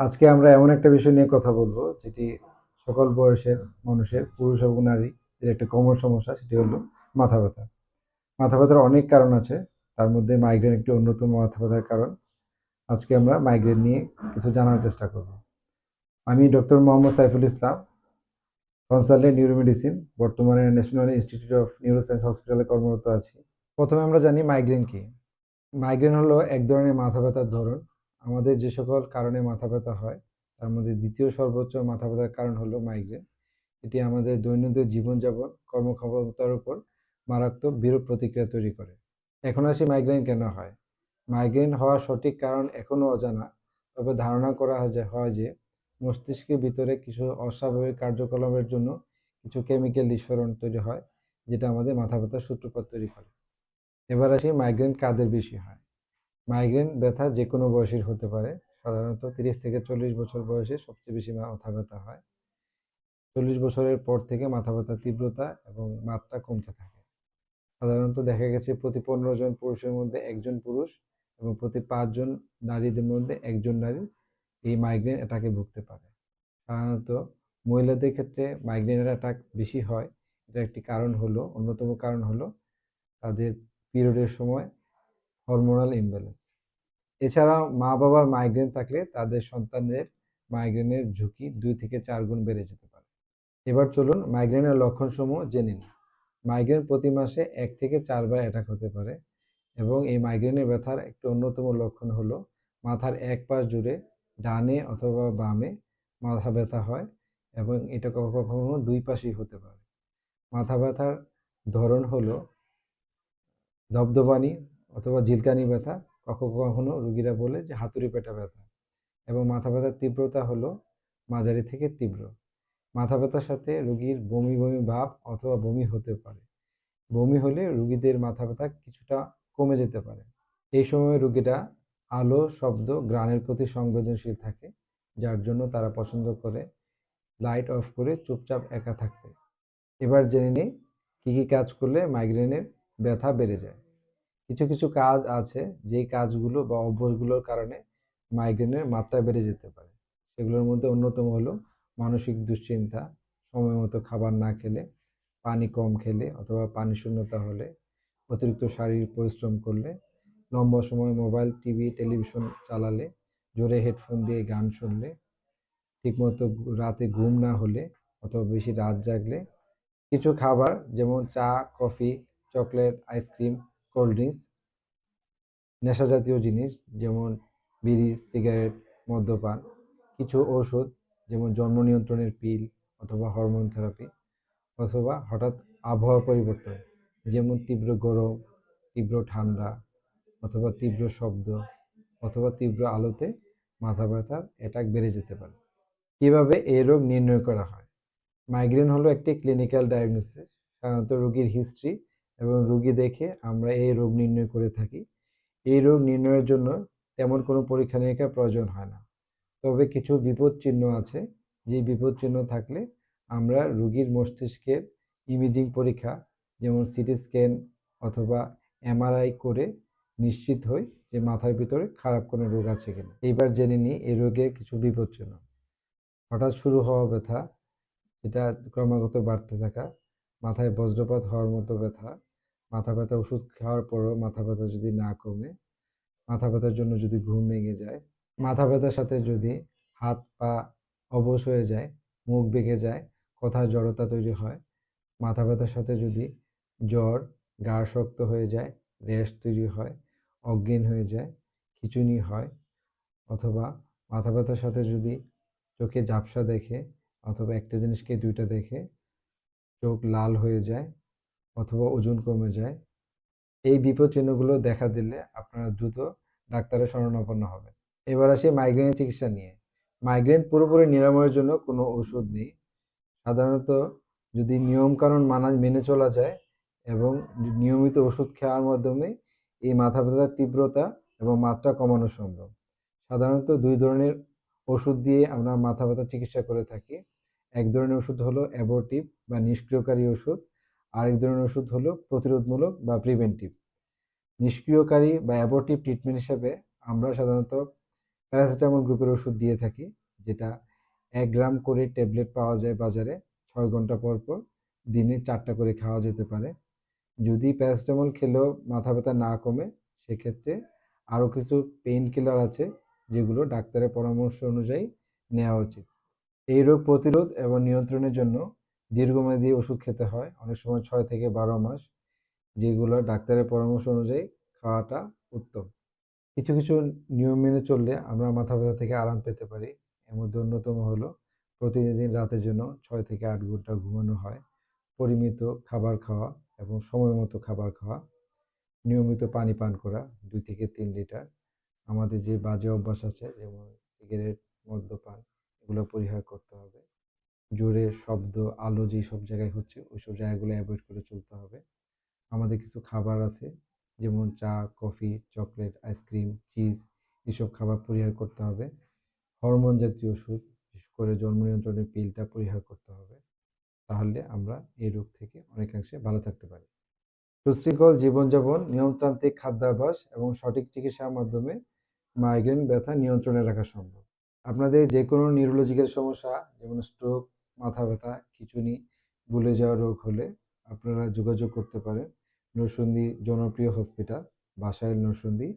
আজকে আমরা এমন একটা বিষয় নিয়ে কথা বলব, যেটি সকল বয়সের মানুষের, পুরুষ এবং নারী এর একটা কমন সমস্যা, সেটি হলো মাথা ব্যথা। মাথা ব্যথার অনেক কারণ আছে, তার মধ্যে মাইগ্রেন একটি অন্যতম মাথা ব্যথার কারণ। আজকে আমরা মাইগ্রেন নিয়ে কিছু জানার চেষ্টা করব। আমি doctor Mohammad Saiful Islam consultant neuromedicine বর্তমানে national institute of neuro neuroscience হসপিটালে কর্মরত আছি। প্রথমে আমরা জানি মাইগ্রেন কি। মাইগ্রেন হলো এক ধরনের মাথা ব্যথার ধরন আমাদের যে সকল কারণে মাথা ব্যথা হয়, তার মধ্যে দ্বিতীয় সর্বোচ্চ মাথা ব্যথার কারণ হলো মাইগ্রেন এটি আমাদের দৈনন্দিন জীবনযাপন কর্মক্ষমতার উপর মারাত্মক বিরূপ প্রতিক্রিয়া তৈরি করে। এখন আসি মাইগ্রেন কেন হয়? মাইগ্রেন হওয়ার সঠিক কারণ এখনও অজানা, তবে ধারণা করা হয় যে মস্তিষ্কের ভিতরে কিছু অস্বাভাবিক কার্যকলাপের জন্য কিছু কেমিক্যাল নিঃসরণ তৈরি হয়, যেটা আমাদের মাথা ব্যথার সূত্রপাত তৈরি করে। এবার আসি মাইগ্রেন কাদের বেশি হয়? মাইগ্রেন, ব্যথা যে কোনো বয়সের হতে পারে। সাধারণত তিরিশ থেকে চল্লিশ বছর বয়সে সবচেয়ে বেশি মাথা ব্যথা হয়। চল্লিশ বছরের পর থেকে মাথা ব্যথার তীব্রতা এবং মাত্রা কমতে থাকে। সাধারণত দেখা গেছে প্রতি পনেরো জন পুরুষের মধ্যে একজন পুরুষ এবং প্রতি পাঁচজন নারীদের মধ্যে একজন নারী এই মাইগ্রেন অ্যাটাকে ভুগতে পারে। সাধারণত মহিলাদের ক্ষেত্রে মাইগ্রেনের অ্যাটাক বেশি হয়। এটা একটি কারণ হলো, অন্যতম কারণ হলো তাদের পিরিয়ডের সময় হরমোনাল ইমব্যালেন্স। এছাড়াও মা বাবার মাইগ্রেন থাকলে তাদের সন্তানের মাইগ্রেনের ঝুঁকি দুই থেকে চার গুণ বেড়ে যেতে পারে। এবার চলুন মাইগ্রেনের লক্ষণসমূহ জেনে নিন মাইগ্রেন প্রতি মাসে এক থেকে চারবার অ্যাটাক হতে পারে এবং এই মাইগ্রেনের ব্যথার একটি অন্যতম লক্ষণ হলো মাথার এক পাশ জুড়ে ডানে অথবা বামে মাথা ব্যথা হয় এবং এটা কখনো কখনো দুই পাশেই হতে পারে। মাথা ব্যথার ধরন হলো ধবধবানি অথবা ঝিলকানি ব্যথা কখনো কখনো রুগীরা বলে যে হাতুড়ি পেটা ব্যথা এবং মাথা ব্যথার তীব্রতা হলো মাঝারি থেকে তীব্র। মাথা ব্যথার সাথে রুগীর বমি বমি ভাব অথবা বমি হতে পারে। বমি হলে রুগীদের মাথা ব্যথা কিছুটা কমে যেতে পারে। এই সময় রুগীরা আলো, শব্দ গ্রানের প্রতি সংবেদনশীল থাকে, যার জন্য তারা পছন্দ করে লাইট অফ করে চুপচাপ একা থাকতে। এবার জেনে নিই, কী কী কাজ করলে মাইগ্রেনের ব্যথা বেড়ে যায়। কিছু কিছু কাজ আছে যেই কাজগুলো বা অভ্যাসগুলোর কারণে মাইগ্রেনের মাত্রা বেড়ে যেতে পারে। সেগুলোর মধ্যে অন্যতম হলো মানসিক দুশ্চিন্তা, সময় মতো খাবার না খেলে, পানি কম খেলে অথবা পানি শূন্যতা হলে, অতিরিক্ত শারীরিক পরিশ্রম করলে, লম্বা সময় মোবাইল, টিভি, টেলিভিশন চালালে, জোরে হেডফোন দিয়ে গান শুনলে, ঠিকমতো রাতে ঘুম না হলে অথবা বেশি রাত জাগলে, কিছু খাবার যেমন চা, coffee, chocolate, ice cream cold drinks, নেশা জাতীয় জিনিস যেমন বিড়ি, সিগারেট, মদ্যপান, কিছু ওষুধ যেমন জন্ম নিয়ন্ত্রণের পিল অথবা হরমোন থেরাপি অথবা হঠাৎ আবহাওয়া পরিবর্তন যেমন তীব্র গরম, তীব্র ঠান্ডা অথবা তীব্র শব্দ অথবা তীব্র আলোতে মাথা ব্যথার অ্যাটাক বেড়ে যেতে পারে। কীভাবে এই রোগ নির্ণয় করা হয়? মাইগ্রেন হলো একটি ক্লিনিক্যাল ডায়াগনোসিস সাধারণত রোগীর হিস্ট্রি এবং রোগী দেখে আমরা এই রোগ নির্ণয় করে থাকি। এই রোগ নির্ণয়ের জন্য তেমন কোনো পরীক্ষা নিরীক্ষার প্রয়োজন হয় না। তবে কিছু বিপদ চিহ্ন আছে। যে বিপদ চিহ্ন থাকলে আমরা রোগীর মস্তিষ্কের ইমেজিং পরীক্ষা, যেমন সিটি স্ক্যান অথবা এমআরআই করে নিশ্চিত হই যে মাথার ভিতরে খারাপ কোনো রোগ আছে কিনা। এইবার জেনে নিই এই রোগের কিছু বিপদ চিহ্ন। হঠাৎ শুরু হওয়া ব্যথা এটা ক্রমাগত বাড়তে থাকা, মাথায় বজ্রপাত হওয়ার মতো ব্যথা মাথা ব্যথা ওষুধ খাওয়ার পরও মাথা ব্যথা যদি না কমে, মাথা ব্যথার জন্য যদি ঘুম ভেঙে যায়, মাথা ব্যথার সাথে যদি হাত পা অবশ হয়ে যায়, মুখ বেঁকে যায়, কথার জড়তা তৈরি হয়, মাথা ব্যথার সাথে যদি জ্বর, গা শক্ত হয়ে যায়, র্যাশ তৈরি হয়, অজ্ঞান হয়ে যায়, খিঁচুনি হয়, অথবা মাথা ব্যথার সাথে যদি চোখে ঝাপসা দেখে, অথবা একটা জিনিসকে দুইটা দেখে, চোখ লাল হয়ে যায় অথবা ওজন কমে যায়, এই বিপদ চিহ্নগুলো দেখা দিলে আপনারা দ্রুত ডাক্তারের শরণাপন্ন হবেন। এবার আসি মাইগ্রেনের চিকিৎসা নিয়ে। মাইগ্রেন পুরোপুরি নিরাময়ের জন্য কোনো ওষুধ নেই। সাধারণত যদি নিয়মকানুন মানা, মেনে চলা যায় এবং নিয়মিত ওষুধ খাওয়ার মাধ্যমে এই মাথা ব্যথার তীব্রতা এবং মাত্রা কমানো সম্ভব। সাধারণত দুই ধরনের ওষুধ দিয়ে আমরা মাথা ব্যথা চিকিৎসা করে থাকি। এক ধরনের ওষুধ হলো অ্যাবর্টিভ বা নিষ্ক্রিয়কারী ওষুধ। আরেক ধরনের ওষুধ হলো প্রতিরোধমূলক বা প্রিভেন্টিভ নিষ্ক্রিয়কারী বা অ্যাবর্টিভ ট্রিটমেন্ট হিসেবে আমরা সাধারণত প্যারাসিটামল গ্রুপের ওষুধ দিয়ে থাকি, যেটা এক গ্রাম করে ট্যাবলেট পাওয়া যায় বাজারে, ছয় ঘণ্টা পর পর দিনে চারটা করে খাওয়া যেতে পারে। যদি প্যারাসিটামল খেলেও মাথা ব্যথা না কমে, সেক্ষেত্রে আরও কিছু পেইন কিলার আছে, যেগুলো ডাক্তারের পরামর্শ অনুযায়ী নেওয়া উচিত। এই রোগ প্রতিরোধ এবং নিয়ন্ত্রণের জন্য দীর্ঘমেয়াদী ওষুধ খেতে হয়। অনেক সময় ছয় থেকে বারো মাস, যেগুলো ডাক্তারের পরামর্শ অনুযায়ী খাওয়াটা উত্তম। কিছু কিছু নিয়ম মেনে চললে আমরা মাথা ব্যথা থেকে আরাম পেতে পারি। এর মধ্যে অন্যতম হলো প্রতিদিন রাতের জন্য ছয় থেকে আট ঘণ্টা ঘুমানো হয়। পরিমিত খাবার খাওয়া এবং সময় মতো খাবার খাওয়া। নিয়মিত পানি পান করা, দুই থেকে তিন লিটার। আমাদের যে বাজে অভ্যাস আছে, যেমন সিগারেট, মদ্যপান, এগুলো পরিহার করতে হবে। জোরে শব্দ, আলো যেই সব জায়গায় হচ্ছে ওই সব জায়গাগুলো অ্যাভয়েড করে চলতে হবে। আমাদের কিছু খাবার আছে, যেমন চা, কফি, চকলেট, আইসক্রিম, চিজ, এসব খাবার পরিহার করতে হবে। হরমোন জাতীয় ওষুধ, বিশেষ করে জন্ম নিয়ন্ত্রণের পিলটা পরিহার করতে হবে। তাহলে আমরা এই রোগ থেকে অনেকাংশে ভালো থাকতে পারি। সুশৃঙ্খল জীবনযাপন, নিয়মতান্ত্রিক খাদ্যাভ্যাস এবং সঠিক চিকিৎসার মাধ্যমে মাইগ্রেন ব্যথা নিয়ন্ত্রণে রাখা সম্ভব। আপনাদের যে কোনো নিউরোলজিক্যাল সমস্যা, যেমন স্ট্রোক মাথা ব্যথা, খিঁচুনি, ভুলে যাওয়া রোগ হলে আপনারা যোগাযোগ করতে পারেন। নরসিংদী জনপ্রিয় হসপিটাল, বাসাইল নরসিংদী,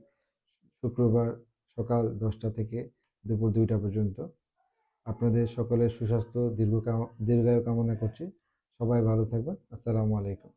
শুক্রবার সকাল দশটা থেকে দুপুর দুইটা পর্যন্ত। আপনাদের সকলের সুস্বাস্থ্য দীর্ঘ দীর্ঘায়ু কামনা করছি। সবাই ভালো থাকবেন। আসসালামু আলাইকুম।